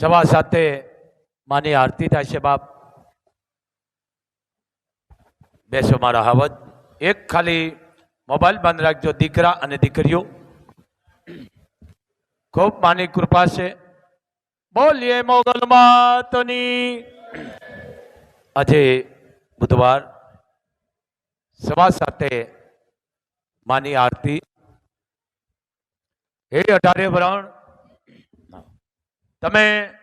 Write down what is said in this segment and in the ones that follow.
સવા સાથે માની આરતી થાય છે, બાપ. બેસો મારા હાવજ એક ખાલી મોબાઈલ બંધ રાખજો, દીકરા અને દીકરીઓ. ખૂબ માની કૃપા છે. બોલીએ મોગલ માતની. આજે બુધવાર સવા સાથે માની આરતી. હે અઢારે વરણ તમે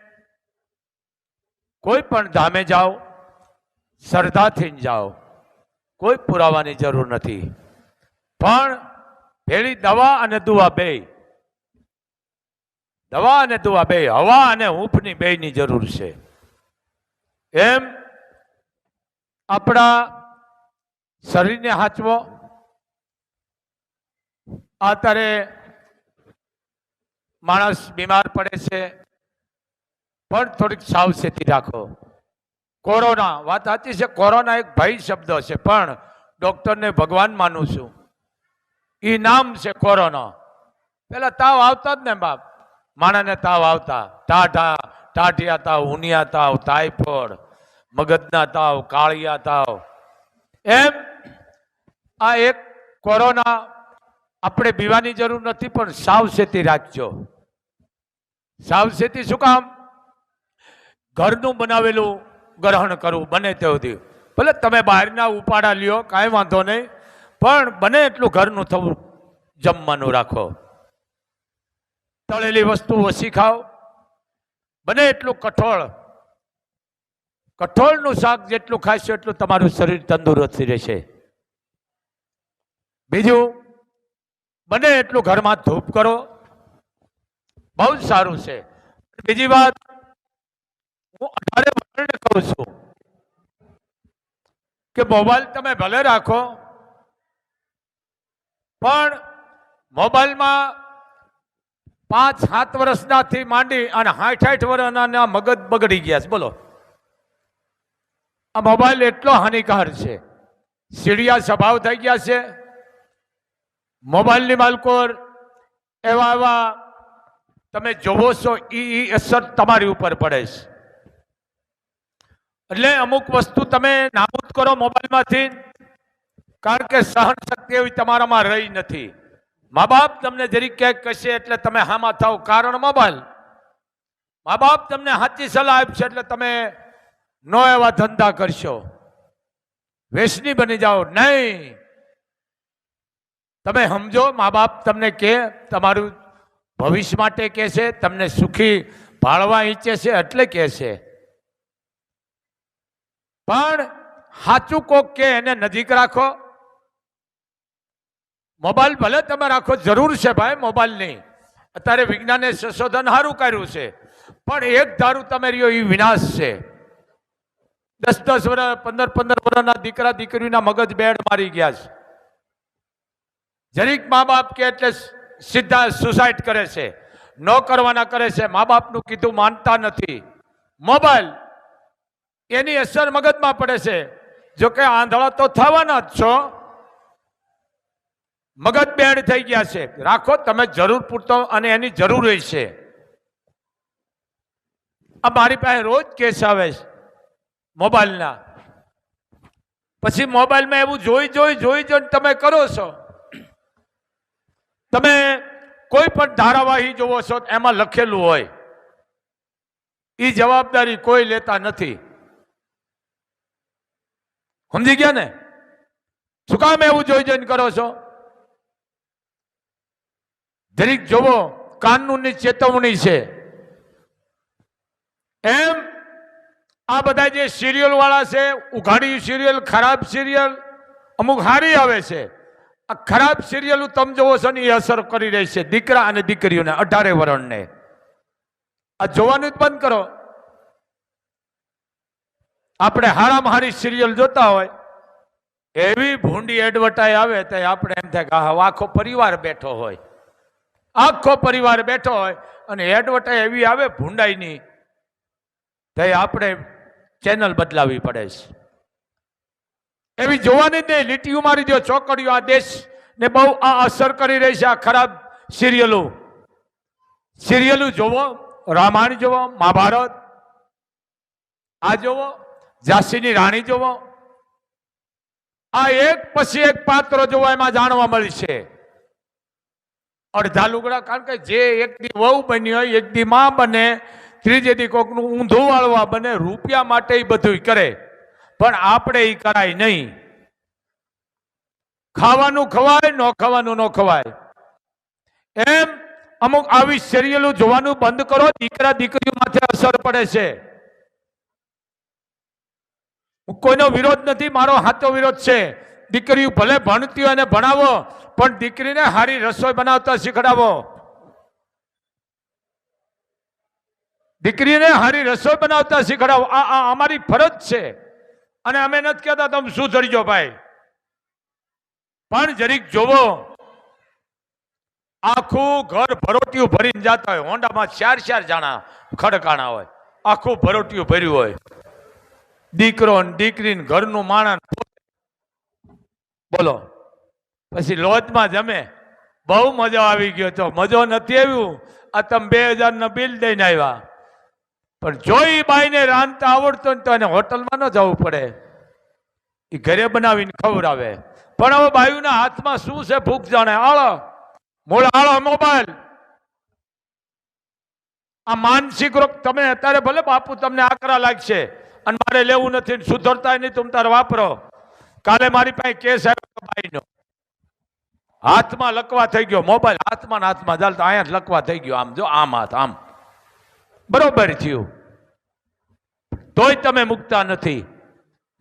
કોઈ પણ ધામે જાઓ, શ્રદ્ધાથી જાઓ. કોઈ પુરાવાની જરૂર નથી. પણ ભેળી દવા અને દુવા બે. દવા અને દુવા બે, હવા અને હૂંફની બેયની જરૂર છે. એમ આપણા શરીરને હાચવો. અત્યારે માણસ બીમાર પડે છે. પણ થોડીક સાવચેતી રાખો. કોરોના, વાત સાચી છે, કોરોના એક ભય શબ્દ છે, પણ ડોક્ટરને ભગવાન માનું છું. એ નામ છે કોરોના. પેલા તાવ આવતા જ ને બાપ. માણાને તાવ આવતા. ટાઢા, ટાઢિયા તાવ, ઉનિયા તાવ, ટાઈફોઈડ, મગજના તાવ, કાળિયા તાવ. એમ આ એક કોરોના આપણે પીવાની જરૂર નથી, પણ સાવચેતી રાખજો. સાવચેતી શું કામ? ઘરનું બનાવેલું ગ્રહણ કરવું, બને તે સુધી. ભલે તમે બહારના ઉપાડા લ્યો, કાંઈ વાંધો નહીં, પણ બને એટલું ઘરનું થવું, જમવાનું રાખો. તળેલી વસ્તુ ઓછી ખાઓ બને એટલું કઠોળ. કઠોળનું શાક જેટલું ખાશો એટલું તમારું શરીર તંદુરસ્ત રહેશે. બીજું, બને એટલું ઘરમાં ધૂપ કરો. બહુ જ સારું છે. બીજી વાત હું અઢારે વર્ણ કહું છું કે મોબાઈલ તમે ભલે રાખો, પણ મોબાઈલમાં પાંચ, સાત વર્ષનાથી માંડી અને સાઠ આઠ વર્ષના મગજ બગડી ગયા છે. બોલો. આ મોબાઈલ એટલો હાનિકાર છે. સીડિયા સ્વભાવ થઈ ગયા છે. મોબાઈલની માલકોર એવા એવા તમે જોવો છો એ અસર તમારી ઉપર પડે છે. એટલે અમુક વસ્તુ તમે નાબૂદ કરો મોબાઈલમાંથી, કારણ કે સહન શક્તિ એવી તમારામાં રહી નથી. મા બાપ તમને જરી ક્યાંક કહેશે, એટલે તમે હામાં થાવ કારણ મોબાઈલ. મા બાપ તમને સાચી સલાહ આપશે, એટલે તમે નો એવા ધંધા કરશો. વેસની બની જાઓ. નહીં. તમે સમજો મા બાપ તમને કે, તમારું ભવિષ્ય માટે કહે છે તમને સુખી ભાળવા ઈચ્છે છે, એટલે કહે છે પણ સાચું કોક કે એને નજીક રાખો. મોબાઈલ ભલે તમે રાખો, જરૂર છે ભાઈ મોબાઈલની. અત્યારે વિજ્ઞાને સંશોધન સારું કર્યું છે. પણ એક ધારું તમે રહ્યો એ વિનાશ છે. દસ દસ વર્ષ પંદર પંદર વર્ષના દીકરા દીકરીના મગજ બેડ મારી ગયા છે. જરીક મા બાપ કે એટલે સીધા સુસાઇડ કરે છે. ન કરવાના કરે છે. મા બાપનું કીધું માનતા નથી. મોબાઈલ એની અસર મગજમાં પડે છે. જોકે આંધળા તો થવાના જ છો. મગજ બેડ થઈ ગયા છે. રાખો, તમે જરૂર પૂરતો અને એની જરૂર હોય છે. આ મારી પાસે રોજ કેસ આવે છે મોબાઈલના. પછી મોબાઈલમાં એવું જોઈ જોઈ જોઈ જોઈને તમે કરો છો. તમે કોઈ પણ ધારાવાહી જોવો છો એમાં લખેલું હોય. એ જવાબદારી કોઈ લેતા નથી. સમજી ગયા ને શું કામ એવું જોઈ જોઈને કરો છો? જરીક જોવો કાનૂનની ચેતવણી છે. એમ આ બધા જે સિરિયલ વાળા છે, ઉઘાડી સિરિયલ ખરાબ સિરિયલ અમુક હારી આવે છે. આ ખરાબ સિરિયલ તમે જોવો છો ને એ અસર કરી રહી છે દીકરા અને દીકરીઓને, અઢારે વરણને. આ જોવાનું જ બંધ કરો. આપણે હારામાં હારી સિરિયલ જોતા હોય એવી ભૂંડી એડવર્ટાઈ આવે તો આપણે એમ થાય કે આહ, આખો પરિવાર બેઠો હોય. આખો પરિવાર બેઠો હોય અને એડવર્ટાઈ એવી આવે ભૂંડાઈની તો આપણે ચેનલ બદલાવી પડે છે. એવી જોવાની જ નહીં લીટીઓ મારી દો ચોકડીઓ આ દેશ ને બહુ આ અસર કરી રહી છે આ ખરાબ સિરિયલો. સિરિયલો જોવો રામાયણ જુઓ મહાભારત આ જુઓ ઝાંસીની રાણી જોવો. આ એક પછી એક પાત્ર જોવા એમાં જાણવા મળશે અડધા લુગડા, કારણ કે જે એક દી વહુ બની હોય, એક દી માં બને, ત્રીજે દી કોકનું ઊંધું વાળવા બને, રૂપિયા માટે એ બધું કરે. પણ આપણે એ કરાય નહીં. ખાવાનું ખવાય, ન ખાવાનું ન ખવાય. એમ અમુક આવી સિરિયલો જોવાનું બંધ કરો, દીકરા દીકરીઓ માથે અસર પડે છે. હું કોઈનો વિરોધ નથી, મારો હાથો વિરોધ છે. દીકરીઓ ભલે ભણતી હોય અને ભણાવો, પણ દીકરીને સારી રસોઈ બનાવતા શીખડાવો. દીકરીને સારી રસોઈ બનાવતા શીખડાવો. આ અમારી ફરજ છે. અને અમે નથી કહેતા તમે શું ધરજો ભાઈ. પણ જરીક જોવો, આખું ઘર ભરોટિયું ભરીને જતા હોય. હોન્ડામાં ચાર ચાર જાણા ખડકાણા હોય. આખું ભરોટિયું ભર્યું હોય. દીકરો દીકરી ઘરનું માણસ બોલો. પછી લોજમાં જમે. બહુ મજા આવી ગયો તો મજો નથી આવ્યું. આ તમે બે હજાર ના બિલ દઈને આવ્યા. પણ જોઈ બાઈને રાંધતા આવડતો ને તો એને હોટલમાં ન જવું પડે. એ ઘરે બનાવીને ખવડાવે. પણ હવે બાયુના હાથમાં શું છે ભૂખ જાણે? આળો મૂળ આળો મોબાઈલ. આ માનસિક રોગ તમે અત્યારે ભલે બાપુ તમને આકરા લાગશે. અને મારે લેવું નથી સુધરતા નહીં તમે તારે વાપરો. કાલે મારી પાસે કેસ આવ્યો ભાઈનો. હાથમાં લકવા થઈ ગયો, મોબાઈલ હાથમાં હાથમાં ચાલતો અહીંયા લખવા થઈ ગયો. આમ જો, આમ હાથ, આમ. બરોબર થયું. તોય તમે મુકતા નથી.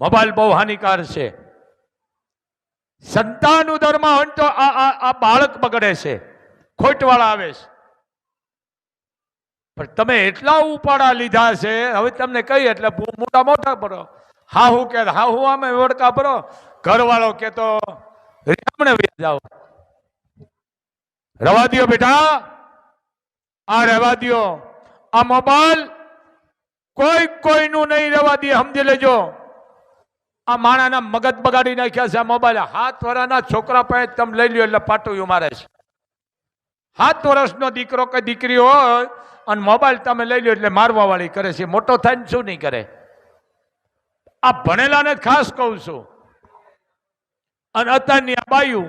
મોબાઈલ બહુ હાનિકાર છે. સંતાન ઉદરમાં હોય તો આ બાળક બગડે છે. ખોટવાળા આવે છે. પણ તમે એટલા ઉપાડા લીધા છે, હવે તમને કહી એટલે મોટા મોટા ભરો હા હું કે હા હું આમે વડકા ભરો ઘરવાળો કે તો રેમણે જાઓ. રવા દો બેટા. આ રહેવા દો આ મોબાઈલ કોઈ કોઈનું નહીં રહેવા દે, સમજી લેજો. આ માણાના મગજ બગાડી નાખ્યા છે આ મોબાઈલ. હાથ વરાના છોકરા પાસે તમે લઈ લ્યો એટલે પાટું મારે છે. હાથ વર્ષનો દીકરો કે દીકરી હોય અને મોબાઈલ તમે લઈ લો એટલે મારવા વાળી કરે છે. મોટો થાય ને શું નહીં કરે? આ ભણેલાને ખાસ કહું છું. અને અત્યારની આ બાયું,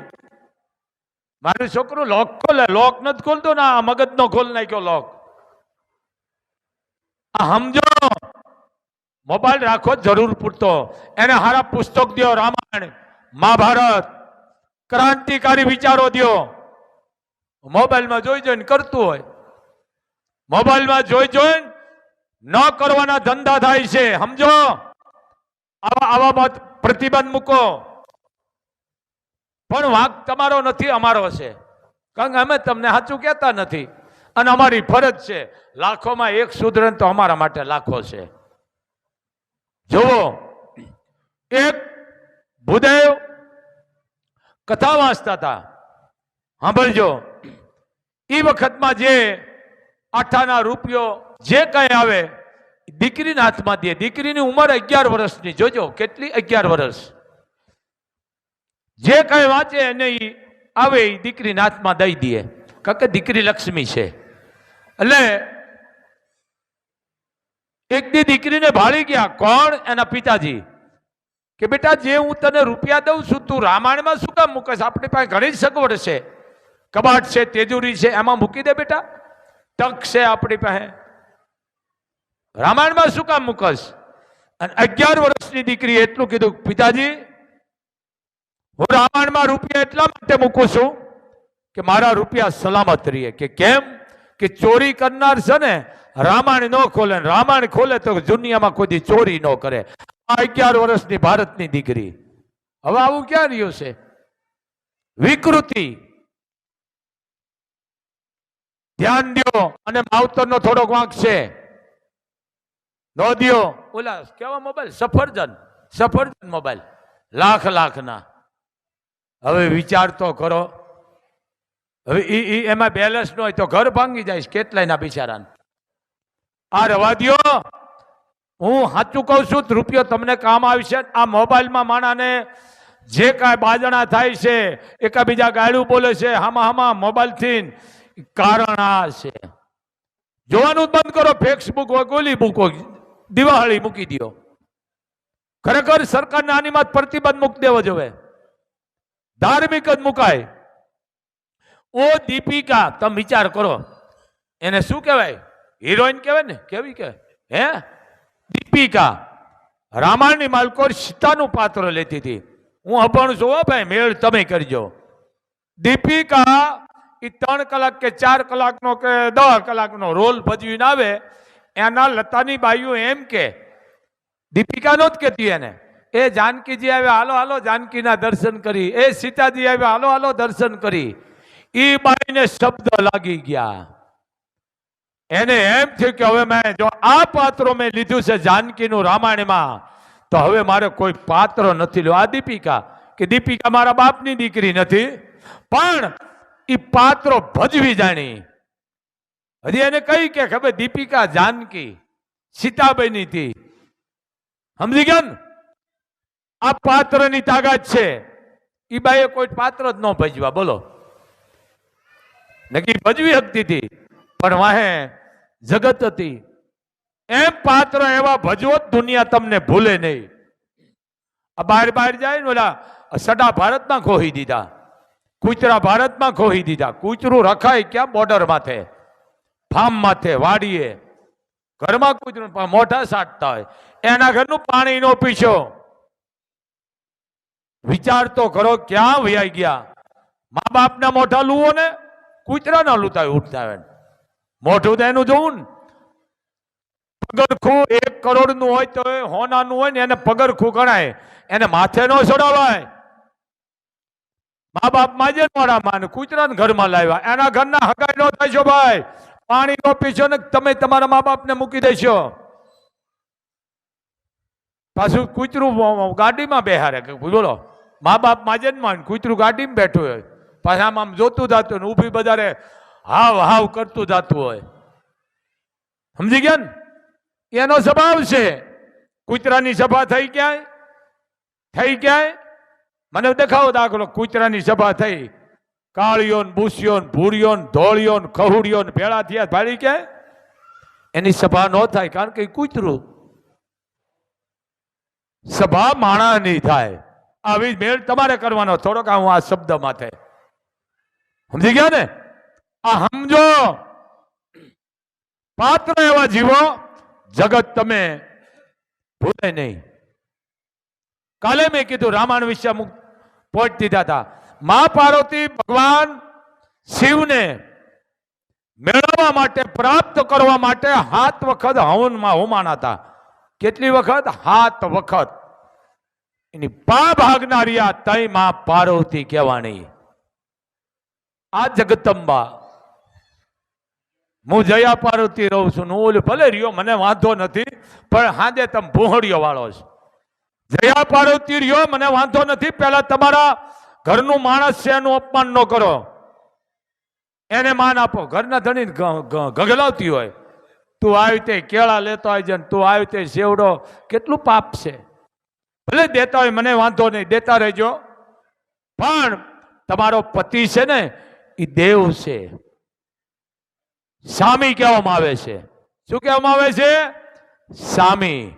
મારું છોકરું લોક ખોલે, લોક નથી ખોલતો ને આ મગજનો ખોલ નાખ્યો લોક. આ સમજો, મોબાઈલ રાખો જરૂર પૂરતો. એને હારા પુસ્તક દો રામાયણ, મહાભારત, ક્રાંતિકારી વિચારો દ્યો. મોબાઈલમાં જોઈ જોઈને કરતું હોય. મોબાઈલમાં જોઈ જોઈ ન કરવાના ધંધા થાય છે, સમજો? આવા આવા મત પ્રતિબંધ મૂકો. પણ વાંક તમારો નથી, અમારો છે. કારણ કે અમે તમને સાચું કહેતા નથી. અને અમારી ફરજ છે, લાખોમાં એક સુધરન તો અમારા માટે લાખો છે. જુઓ, એક ભૂદેવ કથા વાંચતા હતા. સાંભળજો. એ વખતમાં જે આઠાના રૂપિયો જે કઈ આવે, દીકરીના હાથમાં દે. દીકરીની ઉંમર અગિયાર વર્ષની. જોજો, કેટલી અગિયાર વર્ષ. જે કઈ વાંચે એને ઈ આવે એ દીકરીના હાથમાં દઈ દે. કારણ કે દીકરી લક્ષ્મી છે. એટલે એક દી દીકરીને ભાળી ગયા, કોણ? એના પિતાજી. કે, બેટા, જે હું તને રૂપિયા દઉં છું, તું રામાયણમાં શું કામ મૂકશ આપણી પાસે ઘણી સગવડ છે. કબાટ છે, તેજુરી છે, એમાં મૂકી દે બેટા. તક છે આપણી પાસે. રામાયણમાં શું કામ મૂકશ? અને અગિયાર વર્ષની દીકરી એટલું કીધું, પિતાજી, હું રામાયણમાં રૂપિયા એટલા માટે મૂકું છું કે મારા રૂપિયા સલામત રહીએ. કે કેમ? કે ચોરી કરનાર છે ને, રામાયણ ન ખોલે રામાયણ ખોલે તો દુનિયામાં કોઈ ચોરી ન કરે. આ અગિયાર વર્ષની ભારતની દીકરી. હવે આવું ક્યાં રહ્યું છે? વિકૃતિ. ધ્યાન દ્યો અને માવતરનો થોડોક વાંક છે. નોંધ્યો દ્યો. ઓલા કેવા મોબાઈલ સફરજન. સફરજન મોબાઈલ લાખ લાખના. હવે વિચાર તો કરો. હવે ઈ ઈ એમાં બેલેન્સ ન હોય તો ઘર ભાંગી જાય કેટલાયના બિચારાને. આ રવા દો હું સાચું કહું છું રૂપિયો તમને કામ આવશે. આ મોબાઈલમાં માણાને જે કાંઈ બાજણા થાય છે એકાબીજા ગાળું બોલે છે હામાં હામાં મોબાઈલથી કારણ આ છે. જોવાનું બંધ કરો ફેસબુક હોય, ગોલી હોય દિવાળી મૂકી દો ખરેખર સરકારને આની માં પ્રતિબંધ મૂકી દેવો જોઈએ. ધાર્મિક જ મુકાય. ઓ દીપિકા, તમે વિચાર કરો. એને શું કહેવાય? હિરોઈન કહેવાય ને? કેવી કહેવાય? હે? દીપિકા, રામાયણની માલકોર સીતાનું પાત્ર લેતી હતી. હું છું હો ભાઈ, મેળ તમે કરજો. દીપિકા એ ત્રણ કલાક કે ચાર કલાકનો કે દસ કલાકનો રોલ ભજવીને આવે, એના લતાની બાઈઓ એમ કે, દીપિકા નો જ કહેતી એને? એ જાનકીજી આવ્યા હાલો હાલો, જાનકીના દર્શન કરી. એ સીતાજી આવ્યા હાલો હાલો, દર્શન કરી. એ બાઈને શબ્દ લાગી ગયા. એને એમ થયું કે, હવે મેં જો આ પાત્રો મેં લીધું છે જાનકીનું રામાયણમાં, તો હવે મારે કોઈ પાત્ર નથી લો આ દીપિકા, કે દીપિકા મારા બાપની દીકરી નથી, પણ એ પાત્રો ભજવી જાણી. હજી એને કઈ કે, ખબર, દીપિકા જાનકી સીતાબેની હતી સમજી ગયા ને? આ પાત્રની તાકાત છે. ઈ બાઈએ કોઈ પાત્ર જ ન ભજવા બોલો. નક્કી ભજવી શકતી હતી પણ વાહે, જગત હતી. એમ પાત્ર એવા ભજવો દુનિયા તમને ભૂલે નહીં. આ બહાર બહાર જાય ને ઓલા સડા ભારતમાં ખોહી દીધા. કૂતરા ભારતમાં ખોહી દીધા. કૂતરું રખાય ક્યાં? બોર્ડર માથે. ફાર્મ માથે વાડીએ. ઘરમાં કૂતરું, પણ મોઢા સાટતા હોય. એના ઘરનું પાણી નો પીશો. વિચાર તો કરો ક્યાં વ્યાઈ ગયા? મા બાપના મોઢા લુવો ને? કૂતરાના લૂતા ઉઠતા હોય. મોઢું તો એનું જોવું ને. પગરખું એક કરોડનું હોય તો હોનાનું હોય ને, એને પગરખું ગણાય. એને માથે નો ચડાવાય. મા બાપમાં મોડા મોડામાં ને કૂતરાને ઘરમાં લાવ્યા. એના ઘરના હગાઈ નો થાય ભાઈ. પાણી નો પીશો ને તમે તમારા મા બાપને મૂકી દેશો. પાછું કૂતરું ગાડીમાં બેહારે. બોલો. મા બાપ માજનમાં કૂતરું ગાડીમાં બેઠું હોય. પાછા આમ આમ જોતું જાતું ને ઊભી બધારે હાવ હાવ કરતું જાતું હોય. સમજી ગયા ને? એનો સ્વભાવ છે. કૂતરાની સભા થઈ ક્યાંય? થઈ ક્યાંય? મને દેખાવો દાખલો કૂતરાની સભા થઈ. કાળીઓ બુસિયો ભૂરિયો ધોળિયો ખહુડિયો ભેળા થયા. ભાડી કે? એની સભા ન થાય કારણ કે કૂતરું. સભા માણાની થાય. આવી મેળ તમારે કરવાનો. થોડોક હું આ શબ્દ માથે સમજી ગયા ને? આ સમજો. પાત્ર એવા જીવો, જગત તમે ભૂલે નહીં. કાલે મેં કીધું રામાયણ વિશે અમુક પોઈન્ટ દીધા હતા. મા પાર્વતી ભગવાન શિવને મેળવવા માટે, પ્રાપ્ત કરવા માટે હાથ વખત હવનમાં હોમાના હતા. કેટલી વખત? હાથ વખત. એની પા ભાગનારી આ તયમાં પાર્વતી કહેવાની. આ જગદંબા. હું જયા પાર્વતી રહું છું. હું ભલે રહ્યો, મને વાંધો નથી, પણ હાજે તમે ભોહડીઓ વાળો છો. જયા પાર્વતી રહ્યો મને વાંધો નથી, પહેલા તમારા ઘરનું માણસ છે, એનું અપમાન ન કરો. એને માન આપો. ઘરના ધણી ગગલાવતી હોય. તું આવી તે કેળા લેતો આવી તું આવી તે સેવડો, કેટલું પાપ છે. ભલે દેતા હોય, મને વાંધો નહીં, દેતા રહેજો. પણ તમારો પતિ છે ને, એ દેવ છે. સામી કહેવામાં આવે છે. શું કહેવામાં આવે છે? સામી.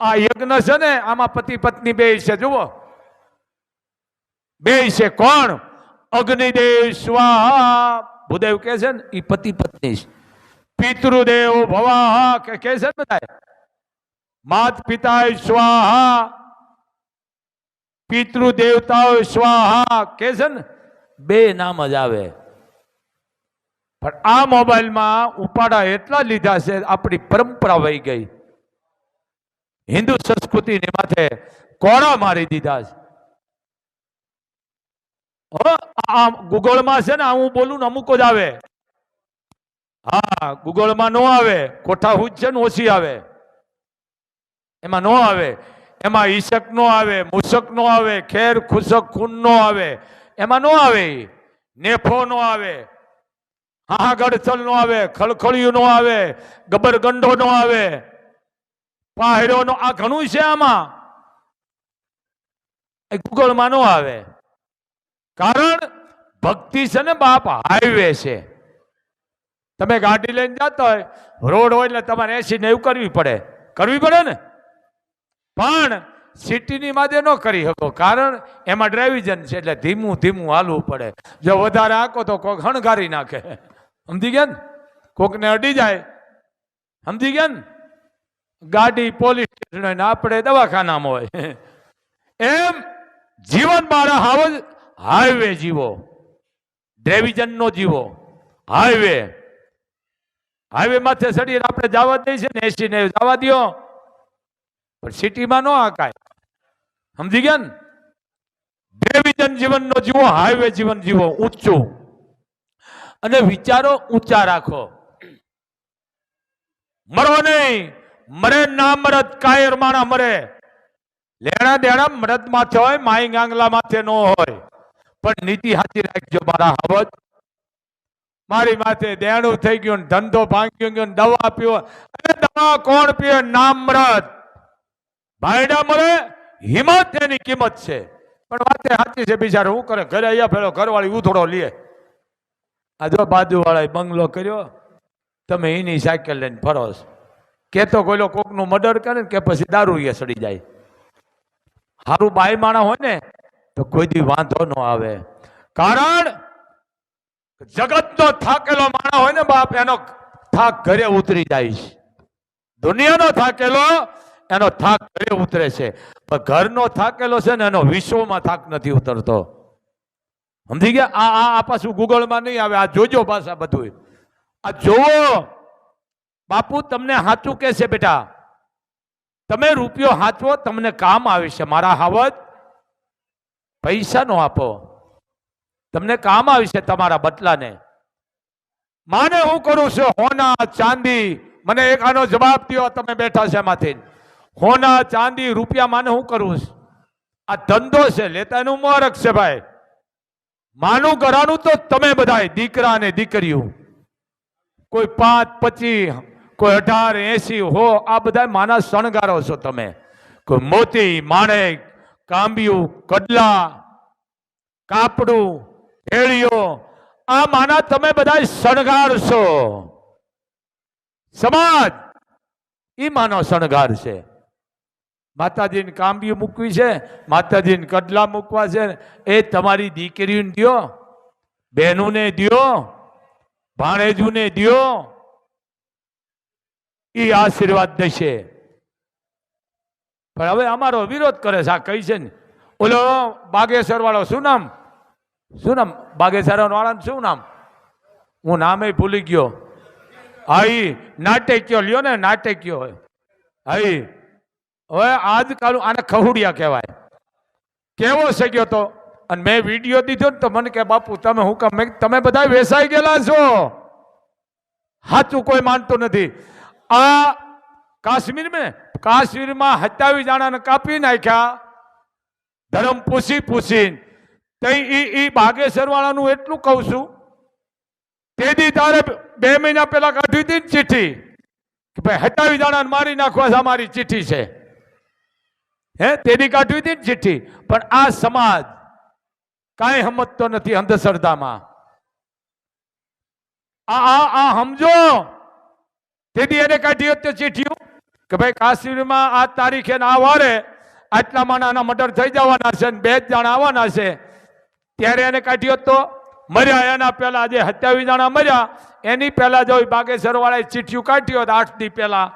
આ યજ્ઞ છે ને, આમાં પતિ પત્ની બે છે, જુઓ. બે છે કોણ? અગ્નિદેવ સ્વાહા ભૂદેવ કે છે ને એ પતિ પત્ની છે. પિતૃદેવ ભવાહા કે કે છે બધા માત પિતા સ્વાહા. પિતૃદેવતાઓ સ્વાહા. કે છે ને, બે નામ જ આવે. પણ આ મોબાઈલમાં ઉપાડા એટલા લીધા છે, આપણી પરંપરા વહી ગઈ. હિન્દુ સંસ્કૃતિની માથે કોડા મારી દીધા છે. હો, આ ગૂગલમાં છે ને હું બોલું ને અમુક જ આવે. હા ગૂગલમાં નો આવે કોઠા હુજ છે ને ઓછી આવે. એમાં નો આવે. એમાં ઈશક નો આવે મુશક નો આવે ખેર ખુશક ખૂન નો આવે. એમાં નો આવે નેફો નો આવે. હાહાગઢ નો આવે ખળખળિયું નો આવે ગબર ગંડો નો આવે. પાહેરો આ ઘણું છે આમાં. એ ગૂગલમાં ન આવે. કારણ ભક્તિ છે ને બાપ હાઈવે છે. તમે ગાડી લઈને જતા હોય, રોડ હોય એટલે તમારે એસી ને એવું કરવી પડે. કરવી પડે ને? પણ સિટીની માદે ન કરી શકો, કારણ એમાં ડ્રાઇવિઝન છે એટલે ધીમું ધીમું હાલવું પડે. જો વધારે આંકો તો કોક હણગારી નાખે. સમજી ગયા ને? કોકને અડી જાય. સમજી ગયા ને? ગાડી પોલીસ સ્ટેશન હોય ને આપણે દવાખાનામાં હોય. એમ જીવન મારા હાવ હાઈવે જીવો. ડ્રેવિઝન નો જીવો. હાઈવે. હાઈવે માથે ચડીને આપણે જવા દઈએ છે ને, એસી ને જવા દો પણ સિટીમાં ન આકાય સમજી ગયા ને? ડ્રેવિઝન જીવન નો જીવો, હાઈવે જીવન જીવો, ઊંચું. અને વિચારો ઊંચા રાખો. મરો નહીં. મરે ના મરદ કાયર માણા મરે. લેણા દેણા મરદ માથે હોય માઈ ગાંગલા માથે નો હોય. પણ નીતિ હાથી રાખજો મારા હવત મારી માથે દેણું થઈ ગયું ધંધો ભાંગી ગયો દવા પીવો. અને દવા કોણ પીવે? નામ મરદ. ભાઈડા મરે, હિંમત એની કિંમત છે. પણ વાતે સાચી છે બિચારો હું કરે? ઘરે અહીંયા ફેરો, ઘરવાળી ઉથડો લે. આ જો બાજુવાળાએ બંગલો કર્યો, તમે એની સાયકલ લઈને ફરો છો. કે તો કોઈલો કોકનું મર્ડર કરે ને કે પછી દારૂ એ સડી જાય. હારું બાય માણા હોય ને, તો કોઈ દી વાંધો ન આવે. કારણ જગતનો થાકેલો માણા હોય ને બાપ, એનો થાક ઘરે ઉતરી જાય છે. દુનિયાનો થાકેલો, એનો થાક ઘરે ઉતરે છે. પણ ઘરનો થાકેલો છે ને, એનો વિશ્વમાં થાક નથી ઉતરતો. સમજી ગયા? આ આ પાછું ગૂગલમાં નહીં આવે, આ જોજો પાછા બધું આ જોવો બાપુ, તમને સાચું કે બેટા. તમે રૂપિયો હાચવો, તમને કામ આવે છે. મારા હાવત, પૈસા નો આપો. તમને કામ આવે તમારા બદલાને. માને હું કરું છું? હોના ચાંદી. મને એક આનો જવાબ દો તમે બેઠા છે એમાંથી. હોના ચાંદી, રૂપિયા માને હું કરું છું? આ ધંધો છે લેતા એનું મોરખ છે ભાઈ. માનું કરાનું તો તમે બધાય દીકરા ને દીકરીઓ. કોઈ પાંચ, પચીસ કોઈ અઢાર, એસી, હો, આ બધા માના શણગારો છો તમે. કોઈ મોતી, માણેક, કાંબિયું, કડલા, કાપડું, ભેળીઓ, આ માના તમે બધા શણગાર છો. સમાજ એ માનો શણગાર છે. માતાજીને કાંબિયું મૂકવી છે, માતાજીને કડલા મૂકવા છે, એ તમારી દીકરીને દો બહેનોને દો ભાણેજુને દ્યો એ આશીર્વાદ દેશે. પણ હવે અમારો વિરોધ કરે છે, આ કહી છે ને, ઓલો બાગેશ્વર વાળો શું નામ? શું નામ? બાગેશ્વર વાળા શું નામ? હું નામે ભૂલી ગયો. હા ઈ નાટક્યો લ્યો ને નાટેક્યો હા હવે આજકાલ આને ખહુડિયા કહેવાય. કેવો ગયો તો? અને મેં વીડિયો દીધો ને તો મને કે, બાપુ, તમે હું તમે બધા વેસાઈ ગયેલા છો. સાચું કોઈ માનતું નથી. આ કાશ્મીર મેં કાશ્મીરમાં સત્યાવીસ જણાને કાપી નાખ્યા. ધર્મ પૂછી પૂછીને તઈ એ બાગેશ્વર વાળાનું એટલું કહું છું. તેથી તારે બે મહિના પહેલા કાઢી હતી ચિઠ્ઠી કે ભાઈ હટાવી જણાને મારી નાખવા છે અમારી ચિઠ્ઠી છે. હે તેની કાઢવી હતી ચિઠ્ઠી. પણ આ સમાજ કાંઈ સમજતો નથી અંધશ્રદ્ધામાં. આ આ સમજો. તેથી એને કાઢી હતી ચિઠ્ઠીઓ કે ભાઈ કાશ્મીરમાં આ તારીખે ને આ વારે આટલા માણાના મર્ડર થઈ જવાના છે ને બે જ જણા આવવાના છે. ત્યારે એને કાઢ્યો તો મર્યા, એના પહેલા આજે સત્યાવીસ જણા મર્યા, એની પહેલા જો બાગેશ્વર વાળાએ ચિઠ્ઠીઓ કાઢી હોત આઠ દી પહેલા.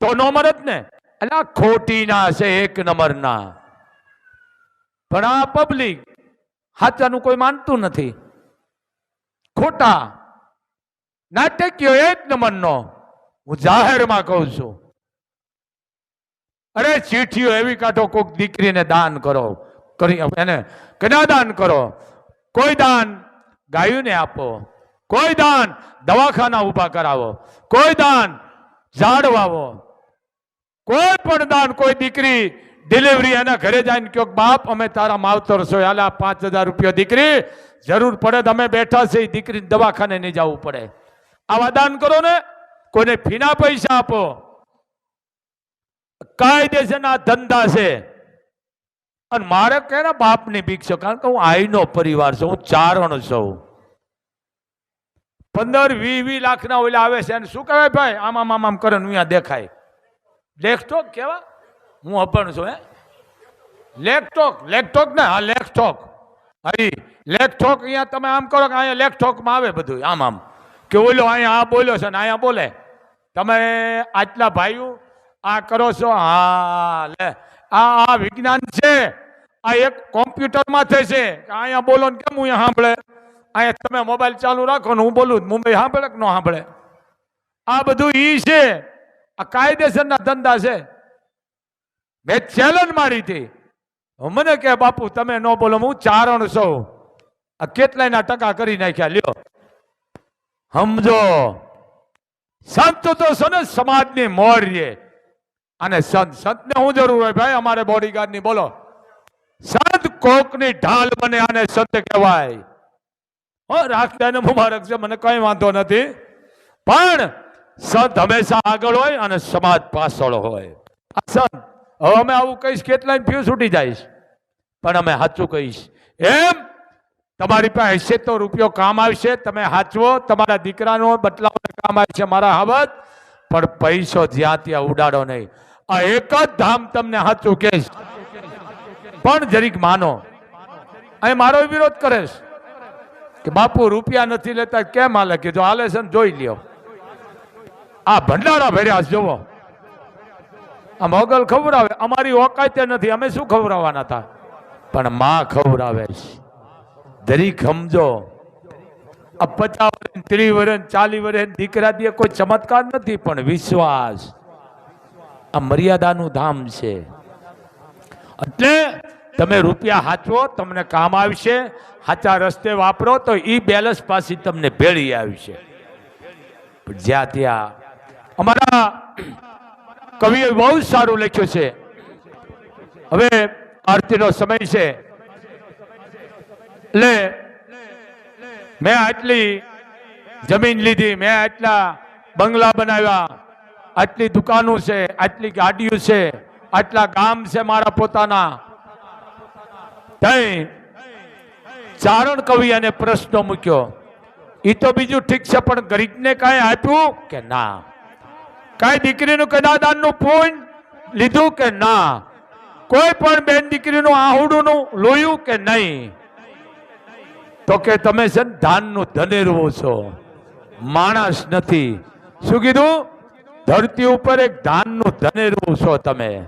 તો નો મરત ને. એટલે આ ખોટીના છે એક નંબરના. પણ આ પબ્લિક સાચાનું કોઈ માનતું નથી. ખોટા. નાટકીય એક નંબરનો હું જાહેરમાં કહું છું. અરે ચીઠીઓ એવી કાઢો, કોઈક દીકરીને દાન કરો, કરી એને કન્યાદાન કરો? કોઈ દાન ગાયુંને આપો, કોઈ દાન દવાખાના ઊભા કરાવો, કોઈ દાન ઝાડ વાવો, કોઈ પણ દાન કોઈ દીકરી ડિલિવરી એના ઘરે જઈને કયો બાપ, અમે તારા માવતર છો, હાલે, પાંચ હજાર રૂપિયા દીકરી, જરૂર પડે તો અમે બેઠા છે દીકરી દવાખાને નહીં જવું પડે. આવા દાન કરો ને, કોઈને ફીના પૈસા આપો. કાયદેસરના ધંધા છે. અને મારે કે ને બાપની બીક છે કારણ કે હું આઈનો પરિવાર છું, હું ચારણ છું. પંદર, વીસ વીસ લાખના ઓલા આવે છે અને શું કહેવાય ભાઈ? આમ આમ આમ આમ કરે અહીંયા દેખાય. લેખટોક કેવા? હું અપણ છું, હે? લેખટોક લેખટોક ને? હા, લેખટોક. હરી લેખટોક અહીંયા તમે આમ કરો કે અહીંયા લેખટોકમાં આવે બધું આમ આમ. કે ઓલો અહીંયા આ બોલ્યો છે ને અહીંયા બોલે. તમે આટલા ભાઈઓ આ કરો છો? હા, લે. આ આ વિજ્ઞાન છે. આ એક કોમ્પ્યુટરમાં થાય છે અહીંયા બોલો ને કેમ હું સાંભળે? અહીંયા તમે મોબાઈલ ચાલુ રાખો ને હું બોલું મુંબઈ સાંભળે કે ન સાંભળે? આ બધું ઈ છે. આ કાયદેસરના ધંધા છે. મેં ચેલેન્જ મારી હતી. મને કે, બાપુ, તમે ન બોલો, હું ચારણ છો આ કેટલાયના ટકા કરી નાખ્યા, લ્યો. સમજો. સંત તો છે સમાજની મોર રે અને સંત, સંતને શું જરૂર હોય ભાઈ? અમારે બોડીગાર્ડની બોલો. સંત કોકની ઢાલ બને આને સંત કહેવાય. હો રાખદાને મુબારક છે, મને કઈ વાંધો નથી. પણ સંત હંમેશા આગળ હોય અને સમાજ પાછળ હોય. આ સંત, હવે અમે આવું કહીશ કેટલાય ફ્યુઝ ઉઠી જઈશ. પણ અમે સાચું કહીશ. એમ તમારી પાસે હશે તો રૂપિયો કામ આવશે, તમે હાચવો, તમારા દીકરાનો બદલાવ કામ આવશે મારા હાવત, પણ પૈસો જ્યાં ત્યાં ઉડાડો નહીં. આ એક જ ધામ તમને સાચું કહીશ. પણ જરીક માનો, અહીં મારો વિરોધ કરે કે બાપુ રૂપિયા નથી લેતા, કેમ હાલે? કીધું હાલે છે જોઈ લ્યો. આ ભંડારા ભર્યા જોવો આ મોગલ ખવડાવે. અમારી ઓકાતે નથી, અમે શું ખવડાવવાના હતા? પણ માં ખવડાવે છે. જરીક સમજો. આ પચાસ વર્ષ, ત્રીસ વર્ષ, ચાલીસ વર્ષ, દીકરા દે કોઈ ચમત્કાર નથી, પણ વિશ્વાસ. આ મર્યાદાનું ધામ છે. એટલે તમે રૂપિયા હાચવો, તમને કામ આવશે. સાચા રસ્તે વાપરો, તો એ બેલેન્સ પાછી તમને ભેળી આવશે. જ્યાં ત્યાં, અમારા કવિએ બહુ સારું લખ્યું છે. હવે આરતીનો સમય છે. એટલે મેં આટલી જમીન લીધી, મેં આટલા બંગલા બનાવ્યા, આટલી દુકાનો છે, આટલી ગાડીઓ છે, આટલા ગામ છે મારા પોતાના. ચારણ કવિ અને પ્રશ્ન મૂક્યો. એ તો બીજું ઠીક છે, પણ ગરીબને કાંઈ આપ્યું કે ના? કાંઈ દીકરીનું કદાદાનનું પૂન લીધું કે ના? કોઈ પણ બેન દીકરીનું આહુડું લોયું કે નહીં? તો કે તમે છે ને ધાનનું ધનેરવું છો. માણસ નથી. શું કીધું? ધરતી ઉપર એક ધાનનું ધનેરવું છો તમે.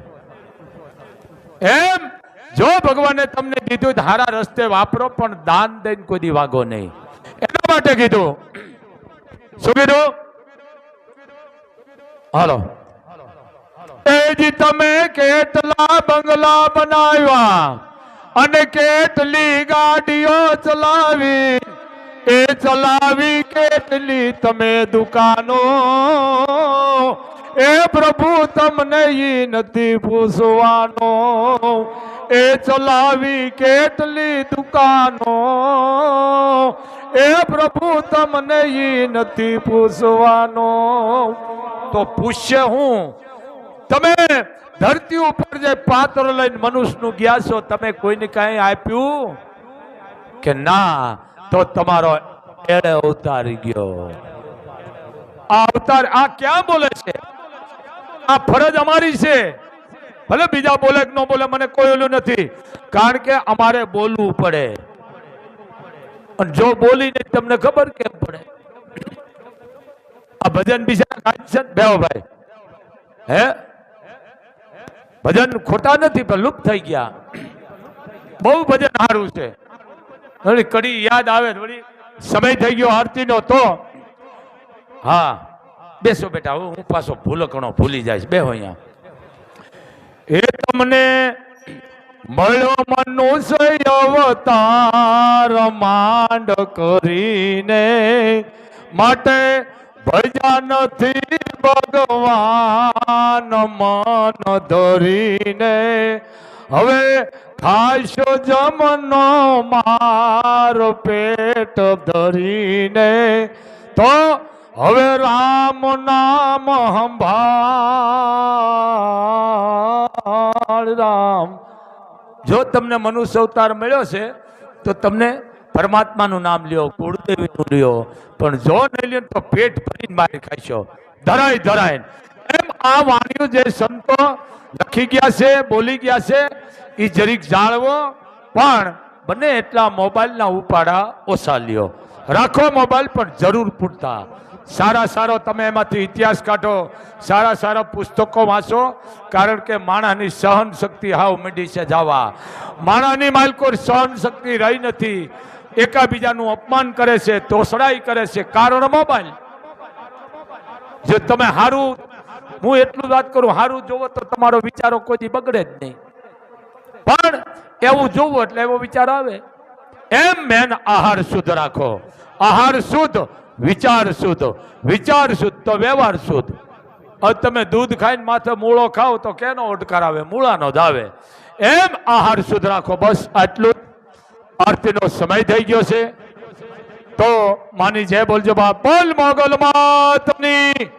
એમ? જો ભગવાને તમને દીધું ધારા રસ્તે વાપરો, પણ દાન દઈને કોઈ વાગો નહીં. એના માટે કીધું. શું કીધું? હાલો. તમે કેટલા બંગલા બનાવ્યા? અને કેટલી ગાડીઓ ચલાવી, એ ચલાવી કેટલી તમે દુકાનો? એ પ્રભુ તમને ઈ નથી પૂછવાનો, એ ચલાવી કેટલી દુકાનો? એ પ્રભુ તમને ઈ નથી પૂછવાનો. તો પૂછશે હું, તમે ધરતી ઉપર જે પાત્ર લઈને મનુષ્યનું ગયા છો તમે કોઈને કાંઈ આપ્યું? કે ના, તો તમારો એડે અવતારી ગયો. આ અવતાર આ ક્યાં બોલે છે? આ ફરજ અમારી છે. ભલે બીજા બોલે કે ન બોલે, મને કોઈ ઓલું નથી. કારણ કે અમારે બોલવું પડે. અને જો બોલીને તમને ખબર કેમ પડે? આ ભજન બીજા ગાય છે? ભાઈ. હે? ભજન ખોટા નથી, પણ લુપ્ત થઈ ગયા. બહુ ભજન સારું છે. કડી યાદ આવે વળી સમય થઈ ગયો આરતીનો તો. હા, બેસો બેટા હું પાછો ભૂલકણો ભૂલી જાય બે અહીંયા. એ તમને મળ્યો મનુષ્ય અવતાર માંડ કરીને. માટે ભજા નથી ભગવાન મન ધરીને. હવે ખાશો જમનો માર પેટ ધરીને. તો હવે રામ નામ રામ. જો તમને મનુષ્ય અવતાર મળ્યો છે, તો તમને પરમાત્માનું નામ લ્યો, કુળદેવીનું લ્યો. પણ જો નહીં લ્યો, તો પેટ ભરીને મારી ખાશો. ધરાય ધરાય. એમ આ વાણીઓ જે સંતો લખી ગયા છે, બોલી ગયા છે, એ જરીક જાળવો પણ બને એટલા મોબાઈલના ઉપાડા ઓછા લ્યો રાખો મોબાઈલ પણ જરૂર પૂરતા. સારા સારો તમે એમાંથી ઇતિહાસ કાઢો. સારા સારા પુસ્તકો વાંચો. કારણ કે માણસની સહન શક્તિ હાવ મીડી છે જાવા. માણસની માલકોર સહન શક્તિ રહી નથી. એકાબીજાનું અપમાન કરે છે, તોસડાઈ કરે છે. કારણ મોબાઈલ. જો તમે હારું, હું એટલું વાત કરું, હારું જોવો તો તમારો વિચારો કોઈ બગડે જ નહીં. પણ એવું જોવું એટલે એવો વિચાર આવે, એમ મેન આહાર શુદ્ધ રાખો. આહાર શુદ્ધ, વિચાર શુદ્ધ. વિચાર શુદ્ધ તો વ્યવહાર શુદ્ધ. હવે તમે દૂધ ખાઈને માથે મૂળો ખાઓ તો કેનો ઓટકાર આવે? મૂળાનો આવે. એમ આહાર શુદ્ધ રાખો. બસ આટલું. આરતીનો સમય થઈ ગયો છે. તો માની જય બોલજો બા બોલ મોગલ માતની.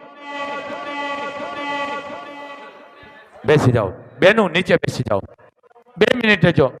બેસી જાઓ. બેનું નીચે બેસી જાઓ. બે મિનિટ જો